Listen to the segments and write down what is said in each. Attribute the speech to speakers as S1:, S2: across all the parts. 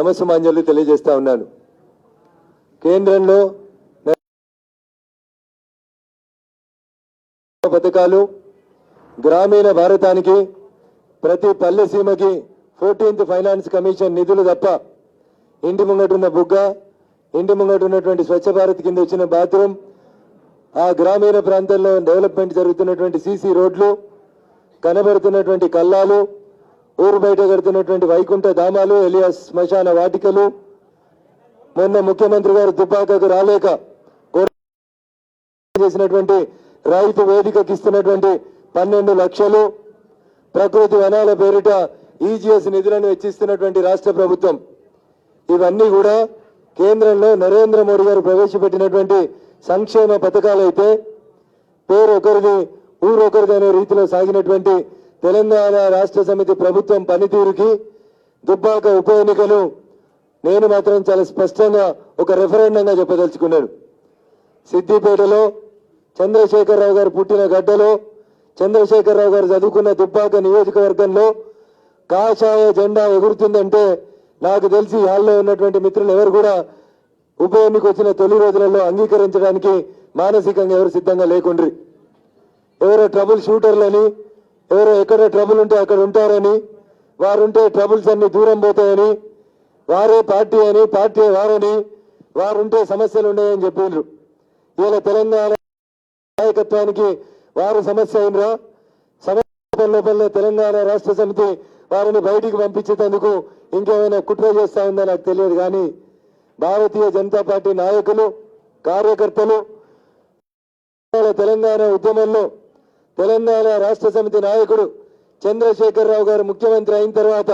S1: నమస్సుమాంజలు తెలియజేస్తా ఉన్నాను. కేంద్రంలో పథకాలు గ్రామీణ భారతానికి ప్రతి పల్లె సీమకి ఫోర్టీన్త్ ఫైనాన్స్ కమిషన్ నిధులు తప్ప ఇంటి ముంగటున్న బుగ్గ ఇంటి ముంగట ఉన్నటువంటి స్వచ్ఛ భారత్ కింద వచ్చిన బాత్రూమ్ ఆ గ్రామీణ ప్రాంతాల్లో డెవలప్మెంట్ జరుగుతున్నటువంటి సీసీ రోడ్లు కనబడుతున్నటువంటి కల్లాలు ఊరు బయట కడుతున్నటువంటి వైకుంఠ ధామాలు ఎలియా శ్మశాన వాటికలు. మొన్న ముఖ్యమంత్రి గారు తుపాకకు రాలేక చేసినటువంటి రైతు వేదికకి ఇస్తున్నటువంటి పన్నెండు లక్షలు. ప్రకృతి వనాల పేరిట ఈజీఎస్ నిధులను వెచ్చిస్తున్నటువంటి రాష్ట్ర ప్రభుత్వం. ఇవన్నీ కూడా కేంద్రంలో నరేంద్ర మోడీ గారు ప్రవేశపెట్టినటువంటి సంక్షేమ పథకాలు అయితే పేరు ఒకరిది ఊరు ఒకరిది అనే రీతిలో సాగినటువంటి తెలంగాణ రాష్ట్ర సమితి ప్రభుత్వం పనితీరుకి దుబ్బాక ఉప ఎన్నికలు. నేను మాత్రం చాలా స్పష్టంగా ఒక రెఫరెండంగా చెప్పదలుచుకున్నాను. సిద్దిపేటలో చంద్రశేఖరరావు గారు పుట్టిన గడ్డలో చంద్రశేఖరరావు గారు చదువుకున్న దుబ్బాక నియోజకవర్గంలో కాషాయ జెండా ఎగురుతుందంటే నాకు తెలిసి హాల్లో ఉన్నటువంటి మిత్రులు ఎవరు కూడా ఉప ఎన్నిక వచ్చిన తొలి రోజులలో అంగీకరించడానికి మానసికంగా ఎవరు సిద్ధంగా లేకుండ్రి. ఎవరో ట్రబుల్ షూటర్లని ఎవరో ఎక్కడ ట్రబుల్ ఉంటే అక్కడ ఉంటారని వారుంటే ట్రబుల్స్ అన్ని దూరం పోతాయని వారే పార్టీ అని పార్టీ వారని వారుంటే సమస్యలు ఉన్నాయని చెప్పిండ్రు. ఇలా తెలంగాణ నాయకత్వానికి వారు సమస్య అయినరా సమస్య లోపలనే తెలంగాణ రాష్ట్ర సమితి వారిని బయటికి పంపించేందుకు ఇంకేమైనా కుట్ర చేస్తా ఉందో నాకు తెలియదు కానీ భారతీయ జనతా పార్టీ నాయకులు కార్యకర్తలు తెలంగాణ ఉద్యమంలో తెలంగాణ రాష్ట్ర సమితి నాయకుడు చంద్రశేఖరరావు గారు ముఖ్యమంత్రి అయిన తర్వాత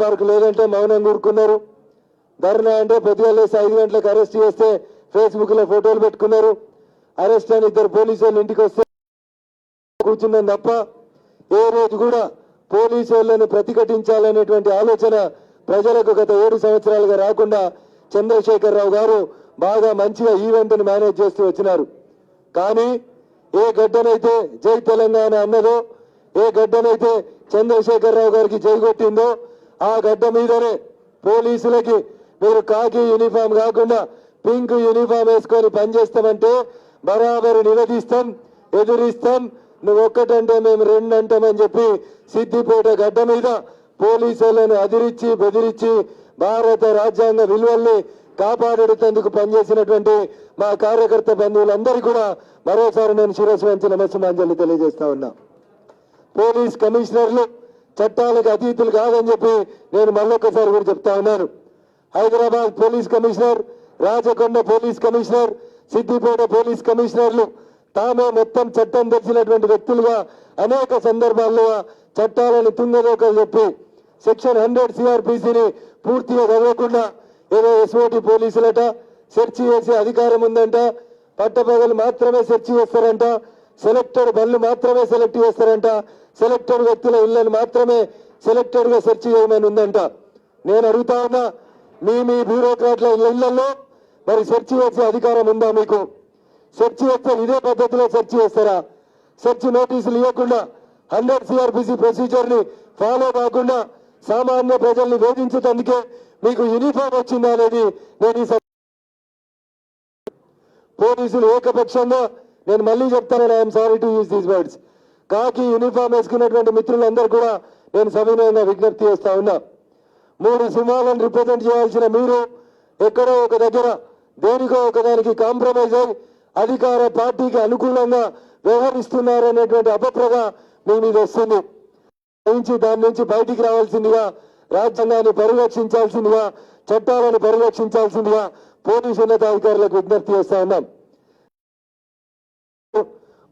S1: పార్క్ లేదంటే మౌనం కూరుకున్నారు ధర్నా అంటే పొద్దుగాలేసి ఐదు గంటలకు అరెస్ట్ చేస్తే ఫేస్బుక్లో ఫోటోలు పెట్టుకున్నారు. అరెస్ట్ అని ఇద్దరు పోలీసు వాళ్ళు ఇంటికి వస్తే కూర్చున్నాం తప్ప ఏ రోజు కూడా పోలీసు వాళ్ళని ప్రతిఘటించాలనేటువంటి ఆలోచన ప్రజలకు గత ఏడు సంవత్సరాలుగా రాకుండా చంద్రశేఖరరావు గారు బాగా మంచిగా ఈవెంట్ను మేనేజ్ చేస్తూ వచ్చినారు. కానీ ఏ గడ్డనైతే జై తెలంగాణ అన్నదో ఏ గడ్డనైతే చంద్రశేఖరరావు గారికి జై కొట్టిందో ఆ గడ్డ మీదనే పోలీసులకి మీరు కాకి యూనిఫామ్ కాకుండా పింక్ యూనిఫామ్ వేసుకొని పనిచేస్తామంటే బరాబరు నిలదీస్తాం ఎదురిస్తాం. నువ్వు ఒక్కటంటే మేము రెండు అంటామని చెప్పి సిద్దిపేట గడ్డ మీద పోలీసులను అదిరించి బెదిరించి భారత రాజ్యాంగ విలువల్ని కాపాడేందుకు పనిచేసినటువంటి మా కార్యకర్త బంధువులందరికీ కూడా మరోసారి నేను శిరస్సు వంచి నమస్సుమాంజలి తెలియజేస్తా ఉన్నా. పోలీస్ కమిషనర్లు చట్టాలకు అతీతులు కాదని చెప్పి నేను మళ్ళొక్కసారి కూడా చెప్తా ఉన్నాను. Hyderabad police commissioner Rachakonda police commissioner Siddipet police కమిషనర్లు తామే మొత్తం చట్టం తెచ్చినటువంటి వ్యక్తులుగా అనేక సందర్భాల్లో చట్టాలను తుంగదోకలు చెప్పి సెక్షన్ హండ్రెడ్ సిఆర్పిసిని పూర్తిగా చదవకుండా ఏదో ఎస్ఓటి పోలీసులట సెర్చ్ చేసే అధికారం ఉందంట. పట్టపగలు మాత్రమే సెర్చ్ చేస్తారంట. సెలెక్టెడ్ బళ్ళు మాత్రమే సెలెక్ట్ చేస్తారంట. సెలెక్టెడ్ వ్యక్తుల ఇళ్ళను మాత్రమే సెలెక్టెడ్గా సెర్చ్ చేయమని ఉందంట. నేను అడుగుతా ఉన్నా మీ మీ బ్యూరోక్రాట్ల ఇళ్ళలో మరి సెర్చ్ చేసే అధికారం ఉందా మీకు? సెర్చ్ చేస్తే ఇదే పద్ధతిలో సెర్చ్ చేస్తారా? సెర్చ్ నోటీసులు ఇవ్వకుండా హండ్రెడ్ సిఆర్పిసి ప్రొసీజర్ని ఫాలో కాకుండా సామాన్య ప్రజల్ని వేధించేటందుకే మీకు యూనిఫామ్ వచ్చిందా అనేది నేను ఈ పోలీసులు ఏకపక్షంగా నేను మళ్ళీ చెప్తాను I'm sorry to use these words కాకి యూనిఫామ్ వేసుకున్నటువంటి మిత్రులందరూ కూడా నేను సవినయంగా విజ్ఞప్తి చేస్తా ఉన్నా. మూడు సింహాలను రిప్రజెంట్ చేయాల్సిన మీరు ఎక్కడో ఒక దగ్గర దేనికో ఒకదానికి కాంప్రమైజ్ అయి అధికార పార్టీకి అనుకూలంగా వ్యవహరిస్తున్నారనేటువంటి అపప్రద మీ మీద వస్తుంది. నుంచి దాని నుంచి బయటికి రావాల్సిందిగా రాజ్యాంగాన్ని పరిరక్షించాల్సిందిగా చట్టాలను పరిరక్షించాల్సిందిగా పోలీసు ఉన్నతాధికారులకు విజ్ఞప్తి చేస్తా ఉన్నాం.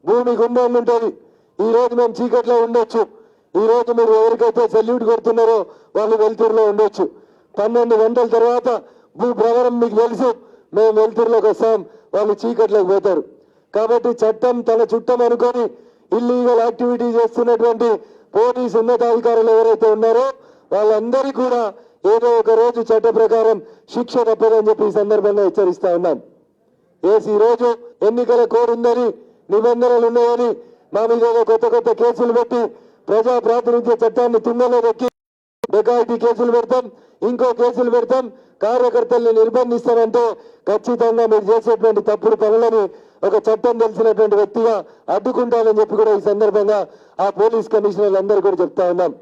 S1: భూమి గుండం ఉంటుంది. ఈ రోజు మేము చీకట్లో ఉండొచ్చు. ఈ రోజు మీరు ఎవరికైతే సెల్యూట్ కొడుతున్నారో వాళ్ళు వెలుతురులో ఉండొచ్చు. పన్నెండు గంటల తర్వాత భూ ప్రవరం మీకు తెలుసు. మేము వెలుతురులోకి వస్తాం. వాళ్ళు చీకట్లోకి పోతారు. కాబట్టి చట్టం తన చుట్టం అనుకొని ఇల్లీగల్ యాక్టివిటీ చేస్తున్నటువంటి పోలీసు ఉన్నతాధికారులు ఎవరైతే ఉన్నారో వాళ్ళందరికీ కూడా ఏదో ఒక రోజు చట్ట ప్రకారం శిక్ష తప్పదని చెప్పి ఈ సందర్భంగా హెచ్చరిస్తా ఉన్నాం. ఏసీ రోజు ఎన్నికల కోడ్ ఉందని నిబంధనలు ఉన్నాయని మా మీద కొత్త కొత్త కేసులు పెట్టి ప్రజా ప్రాతినిధ్య చట్టాన్ని తుంగలో దొక్కి కేసులు పెడతాం ఇంకో కేసులు పెడతాం. కార్యకర్తల్ని నిర్బంధిస్తామంటే ఖచ్చితంగా మీరు చేసేటువంటి తప్పుడు పనులని ఒక చట్టం తెలిసినటువంటి వ్యక్తిగా అడ్డుకుంటానని చెప్పి కూడా ఈ సందర్భంగా ఆ పోలీస్ కమిషనర్లు అందరూ కూడా చెప్తా ఉన్నాం.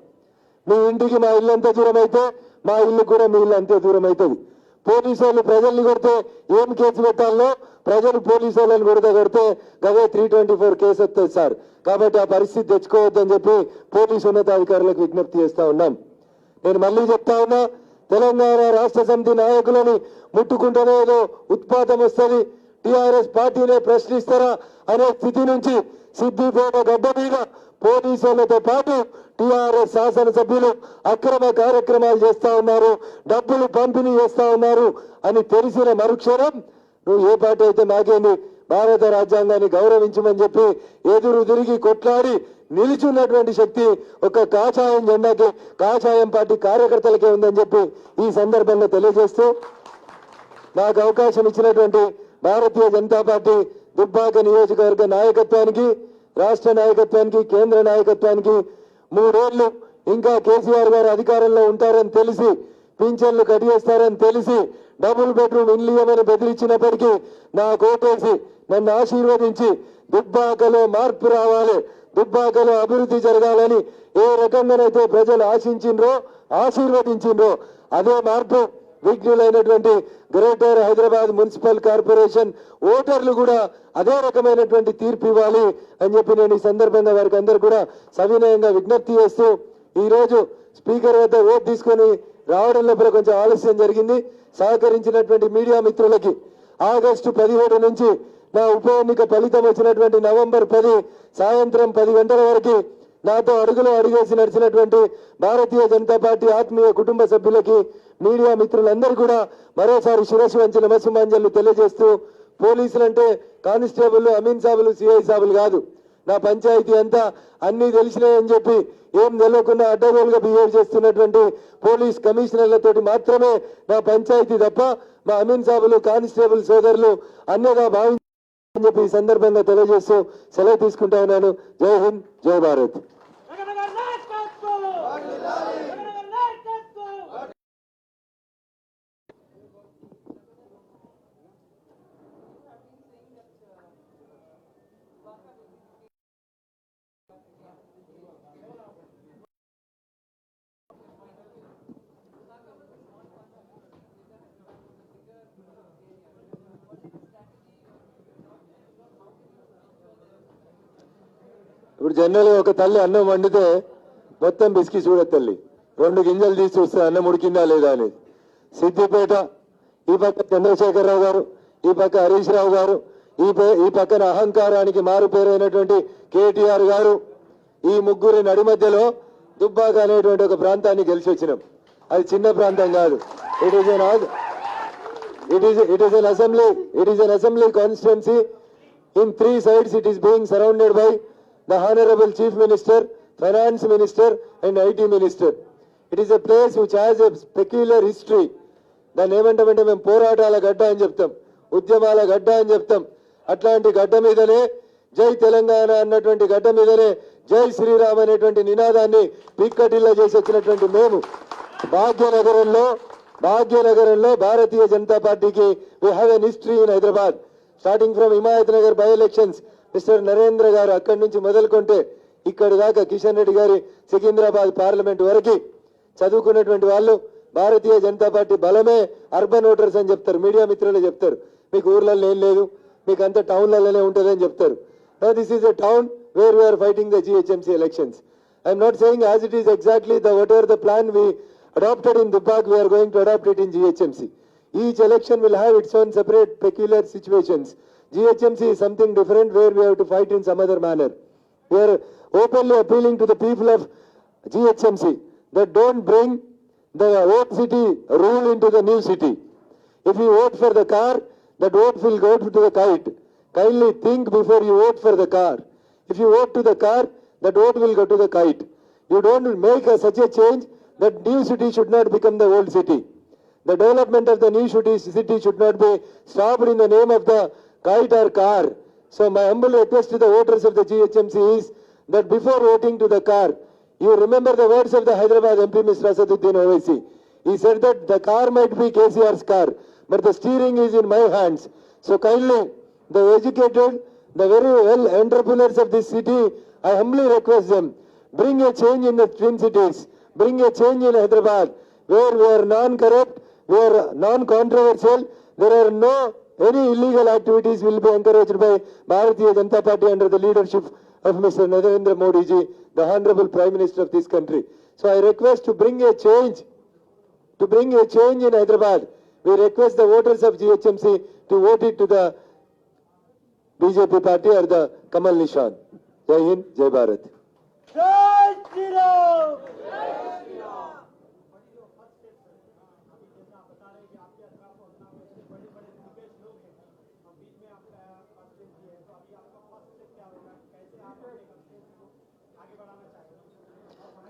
S1: మీ ఇంటికి మా ఇల్లు ఎంత దూరం అయితే మా ఇల్లు కూడా మీ ఇల్లు అంతే దూరం అవుతుంది పోలీసు వాళ్ళు ప్రజల్ని కొడితే ఏం కేసు పెట్టాలో ప్రజలు పోలీసు వాళ్ళని కొడితే కొడితే గవే త్రీ ట్వంటీ ఫోర్ కేసు వస్తుంది సార్. కాబట్టి ఆ పరిస్థితి తెచ్చుకోవద్దని చెప్పి పోలీసు ఉన్నతాధికారులకు విజ్ఞప్తి చేస్తా ఉన్నాం. నేను మళ్ళీ చెప్తా ఉన్నా తెలంగాణ రాష్ట్ర సమితి నాయకులని ముట్టుకుంటేనే ఏదో ఉత్పాతం వస్తుంది. టిఆర్ఎస్ పార్టీనే ప్రశ్నిస్తారా అనే స్థితి నుంచి సిద్దిపేట గడ్డ మీద పోలీసులతో పాటు టిఆర్ఎస్ శాసనసభ్యులు అక్రమ కార్యక్రమాలు చేస్తా ఉన్నారు డబ్బులు పంపిణీ చేస్తా ఉన్నారు అని తెలిసిన మరుక్షణం నువ్వు ఏ పార్టీ అయితే నాకేంది భారత రాజ్యాంగాన్ని గౌరవించమని చెప్పి ఎదురు తిరిగి కొట్లాడి నిలిచున్నటువంటి శక్తి ఒక కాషాయం జెండాకి కాషాయం పార్టీ కార్యకర్తలకే ఉందని చెప్పి ఈ సందర్భంగా తెలియజేస్తూ నాకు అవకాశం ఇచ్చినటువంటి భారతీయ జనతా పార్టీ దుబ్బాక నియోజకవర్గ నాయకత్వానికి రాష్ట్ర నాయకత్వానికి కేంద్ర నాయకత్వానికి మూడేళ్ళు ఇంకా కేసీఆర్ గారు అధికారంలో ఉంటారని తెలిసి పింఛన్లు కట్ చేస్తారని తెలిసి డబుల్ బెడ్రూమ్ ఇల్లు ఇవ్వమని బెదిరించినప్పటికీ నా కోటేసి నన్ను ఆశీర్వదించి దుబ్బాకలో మార్పు రావాలి దుబ్బాకలో అభివృద్ధి జరగాలని ఏ రకంగానైతే ప్రజలు ఆశించిండ్రో ఆశీర్వదించిండ్రో అదే మార్పు విఘ్నులైనటువంటి గ్రేటర్ హైదరాబాద్ మున్సిపల్ కార్పొరేషన్ ఓటర్లు కూడా అదే రకమైనటువంటి తీర్పు ఇవ్వాలి అని చెప్పి నేను ఈ సందర్భంగా వారికి అందరు కూడా సవినయంగా విజ్ఞప్తి చేస్తూ ఈరోజు స్పీకర్ వద్ద ఓట్ తీసుకొని రావడం లోపల కొంచెం ఆలస్యం జరిగింది. సహకరించినటువంటి మీడియా మిత్రులకి ఆగస్టు పదిహేడు నుంచి నా ఉప ఎన్నిక ఫలితం వచ్చినటువంటి నవంబర్ పది సాయంత్రం పది గంటల వరకు నాతో అడుగులో అడుగేసి నడిచినటువంటి భారతీయ జనతా పార్టీ ఆత్మీయ కుటుంబ సభ్యులకి మీడియా మిత్రులందరూ కూడా మరోసారి శిరస్సు వంచి నమస్సుమాంజలు తెలియజేస్తూ పోలీసులు అంటే కానిస్టేబుల్ అమీన్ సాబులు సిఐ సాబులు కాదు. నా పంచాయతీ అంతా అన్నీ తెలిసినాయని చెప్పి ఏం తెలియకుండా అడ్డగోలుగా బిహేవ్ చేస్తున్నటువంటి పోలీస్ కమిషనర్లతోటి మాత్రమే నా పంచాయతీ తప్ప మా అమీన్ సాబులు కానిస్టేబుల్ సోదరులు అన్నగా భావించి చెప్పి ఈ సందర్భంగా తెలియజేస్తూ సెలవు తీసుకుంటా ఉన్నాను. జై హింద్ జై భారత్. ఇప్పుడు జనరల్ ఒక తల్లి అన్నం వండితే మొత్తం బిస్కి చూడ తల్లి. రెండు గింజలు తీసి చూస్తే అన్నం ఉడికిందా లేదా అని సిద్దిపేట ఈ పక్క చంద్రశేఖరరావు గారు ఈ పక్క హరీష్ రావు గారు ఈ ఈ పక్కన అహంకారానికి మారు పేరైనటువంటి కేటీఆర్ గారు ఈ ముగ్గురి నడి మధ్యలో దుబ్బాక అనేటువంటి ఒక ప్రాంతాన్ని గెలిచి వచ్చినాం. అది చిన్న ప్రాంతం కాదు. It is an it is it is an assembly it is an assembly constituency in three sides it is being surrounded by the honorable chief minister finance minister and it minister. It is a place which has a peculiar history. దాన్ని ఏమంటామంటే మేము పోరాటాల గడ్డ అని చెప్తాం. ఉద్యమాల గడ్డ అని చెప్తాం. అట్లాంటి గడ్డ మీదనే జై తెలంగాణ అన్నటువంటి గడ్డ మీదనే జై శ్రీరామ్ అనేటువంటి నినాదాన్ని పిక్కటిల్లా చేసి వచ్చినటువంటి మేము. భాగ్యనగరంలో భాగ్యనగరంలో భారతీయ జనతా పార్టీకి we have an history in Hyderabad starting from Himayat Nagar by elections mister Narendra garu అక్కడి నుంచి మొదలుకుంటే ఇక్కడి దాకా కిషన్ రెడ్డి గారి సికింద్రాబాద్ పార్లమెంట్ వరకు చదువుకున్నటువంటి వాళ్ళు భారతీయ జనతా పార్టీ బలమే అర్బన్ ఓటర్స్ అని చెప్తారు మీడియా మిత్రులు చెప్తారు మీకు ఊర్లలో ఏం లేదు మీకు అంతా టౌన్లలోనే ఉంటుంది అని చెప్తారు this is a town where we are fighting the GHMC elections I'm not saying as it is exactly the whatever the plan we adopted in Dubak, we are going to adopt it in GHMC. Each election will have its own separate peculiar situations. GHMC is something different where we have to fight in some other manner. We are openly appealing to the people of GHMC that don't bring the old city rule into the new city. If you vote for the car, that vote will go to the kite. Kindly think before you vote for the car. If you vote to the car, that vote will go to the kite. You don't make a, such a change that new city should not become the old city. The development of the new city, city should not be stopped in the name of the kite or car. So my humble request to the voters of the GHMC is that before voting to the car, You remember the words of the Hyderabad MP, Mr. Asaduddin Owaisi. He said that the car might be KCR's car, but the steering is in my hands. So kindly, the educated, the very well entrepreneurs of this city, I humbly request them, bring a change in the twin cities, bring a change in Hyderabad, where we are non-corrupt, we are non-controversial, there are no, any illegal activities will be encouraged by Bharatiya Janata Party under the leadership of Mr. Narendra Modi ji, the Honorable Prime Minister of this country. So I request to bring a change, to bring a change in Hyderabad. We request the voters of GHMC to vote it to the BJP party or the Kamal Nishan. Jai Hind, Jai Bharat.
S2: జై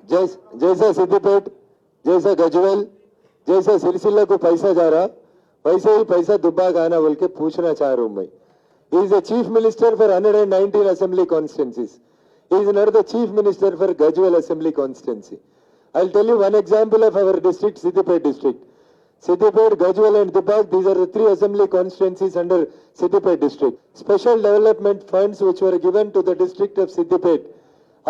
S1: जैसे सिद्धिपेट, जैसे गजवेल, जैसे सिलसिले को पैसा जा रहा वैसे ही पैसा दुब्बा का आना बोल के पूछना चाह रहा हूँ मैं। Is the chief minister for hundred and nineteen assembly constituencies is not the chief minister for Gajwel assembly constituency I tell you one example of our district Siddipet district Siddipet Gajwel and Dubbak these are three assembly constituencies under Siddipet district special development funds given to the district of Siddipet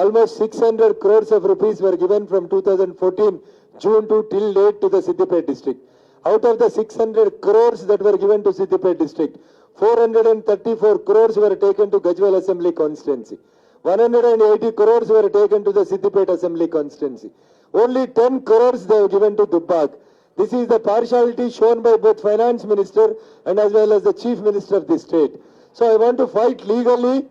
S1: Almost 600 crores of rupees were given from 2014 June to till date to the Siddipet district. Out of the 600 crores that were given to Siddipet district, 434 crores were taken to Gajwal Assembly constituency. 180 crores were taken to the Siddipet Assembly constituency. Only 10 crores they were given to Dubbak. This is the partiality shown by both finance minister and as well as the chief minister of the state. So I want to fight legally.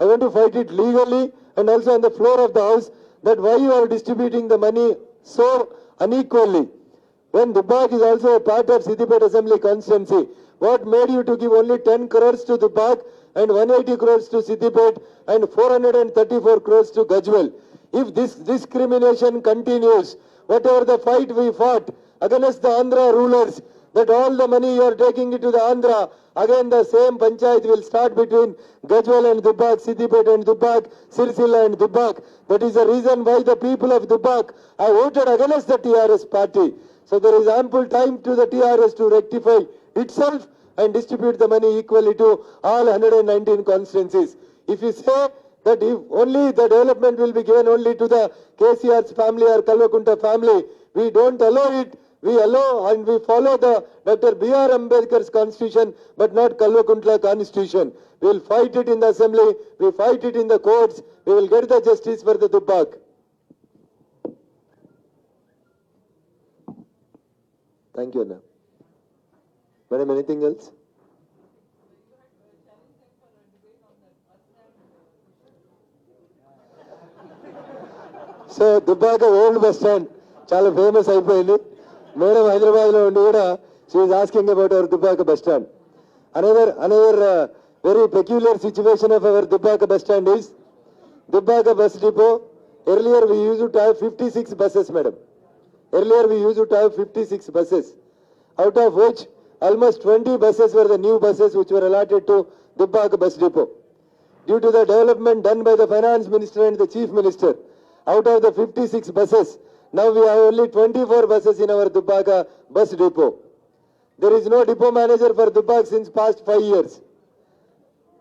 S1: I want to fight it legally and also on the floor of the house that why you are distributing the money so unequally. When Dubbak is also a part of Siddipet Assembly constituency, what made you to give only 10 crores to Dubbak and 180 crores to Siddipet and 434 crores to Gajwal? If this discrimination continues, whatever the fight we fought against the Andhra rulers, that all the money you are taking it to the Andhra, again the same panchayat will start between Gajwal and Dubak, Siddipet and Dubak, Sirsila and Dubak. That is the reason why the people of Dubak have voted against the TRS party. So there is ample time to the TRS to rectify itself and distribute the money equally to all 119 constituencies. If you say that if only the development will be given only to the KCR's family or Kalvakunta family, we don't allow it. We allow and we follow the Dr. B.R. Ambedkar's constitution, but not Kalvakuntla constitution. We will fight it in the assembly, we fight it in the courts, we will get the justice for the Dubbak. Thank you, Anna. Madam, anything else? So Dubbaka old bus stand చాలా famous అయిపోయింది madam హైదరాబాద్లో ఉండి కూడా she's asking about our Dubbaka bus stand another another very peculiar situation of our Dubbaka bus stand is Dubbaka bus depot earlier we use to have fifty six buses madam Earlier we used to have 56 buses, out of which almost 20 buses were the new buses which were allotted to Dubbak bus depot. Due to the development done by the finance minister and the chief minister, out of the 56 buses, now we have only 24 buses in our Dubbaka bus depot. There is no depot manager for Dubbak since past five years.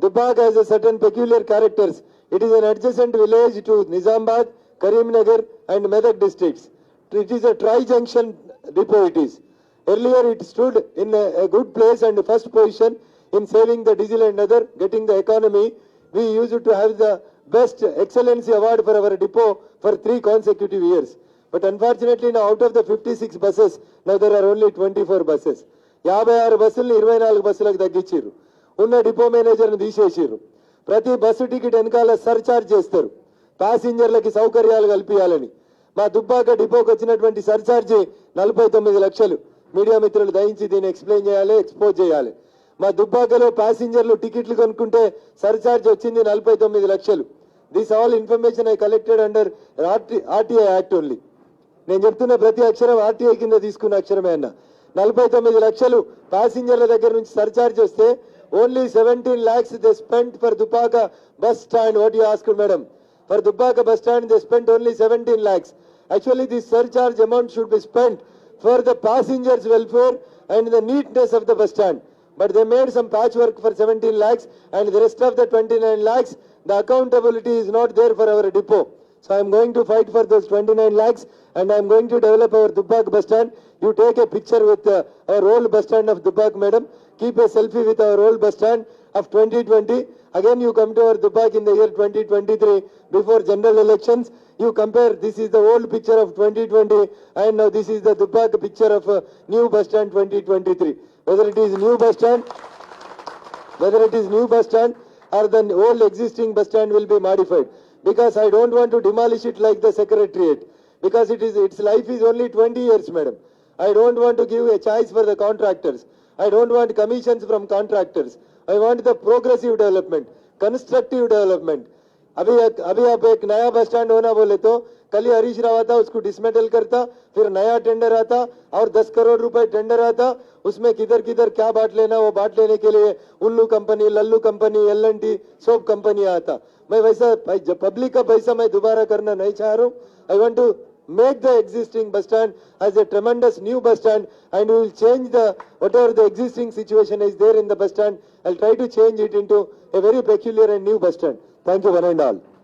S1: Dubbak has a certain peculiar characters. It is an adjacent village to Nizamabad, Karimnagar and Medak districts. It is a tri-junction depot it is. Earlier it stood in a, a good place and first position in saving the diesel and other, getting the economy. We used to have the best excellency award for our depot for three consecutive years. But unfortunately now out of the 56 buses, now there are only 24 buses. యాభై ఆరు బస్సులు ఇరవై నాలుగు బస్సులకు తగ్గించారు ఉన్న depot మేనేజర్ని తీసేసారు ప్రతి బస్సు టికెట్ వెనకాల సర్చార్జ్ చేస్తారు. ప్యాసింజర్లకి సౌకర్యాలు కల్పించాలని మా దుబ్బాక డిపోకి వచ్చినటువంటి సర్చార్జి నలభై తొమ్మిది లక్షలు. మీడియా మిత్రులు దయించి దీన్ని ఎక్స్ప్లెయిన్ చేయాలి ఎక్స్పోజ్ చేయాలి. మా దుబ్బాకలో ప్యాసింజర్లు టికెట్లు కొనుక్కుంటే సర్చార్జ్ వచ్చింది నలభై తొమ్మిది లక్షలు. This all information I collected under RTI act only నేను చెప్తున్న ప్రతి అక్షరం ఆర్టీఐ కింద తీసుకున్న అక్షరమే అన్న. నలభై తొమ్మిది లక్షలు ప్యాసింజర్ల దగ్గర నుంచి సర్చార్జ్ వస్తే only seventeen lakhs they spent for Dubbaka bus stand what you asked madam for Dubbaka bus stand they spend only seventeen lakhs actually this surcharge amount should be spend for the passengers welfare and the neatness of the bus stand but they made some patch work for seventeen lakhs and the rest of the twenty nine lakhs the accountability is not there for our depot so I'm going to fight for those twenty nine lakhs and I am going to develop our Dubbak bus stand. You take a picture with uh, our old bus stand of Dubbak, madam. Keep a selfie with our old bus stand of 2020. Again, you come to our Dubbak in the year 2023 before general elections. You compare, this is the old picture of 2020 and now this is the Dubbak picture of uh, new bus stand 2023. Whether it is new bus stand whether it is new bus stand or the old existing bus stand will be modified because I don't want to demolish it like the secretariat because it is its life is only 20 years madam I don't want to give a choice for the contractors I don't want commissions from contractors I want the progressive development constructive development अभी एक अभी आप एक नया bus stand होना बोले तो कल ही हरीश राव आता उसको डिसमेटल करता फिर नया टेंडर आता और 10 करोड़ रुपए टेंडर आता उसमें किधर किधर क्या बांट लेना वो बांट लेने के लिए उल्लू company Lallu company L N T soap company आता मैं वैसा पब्लिक का पैसा मैं दोबारा करना नहीं चाह रहा हूँ I want to make the existing bus stand as a tremendous new bus stand and we will change the whatever the existing situation is there in the bus stand i'll try to change it into a very peculiar and new bus stand. Thank you one and all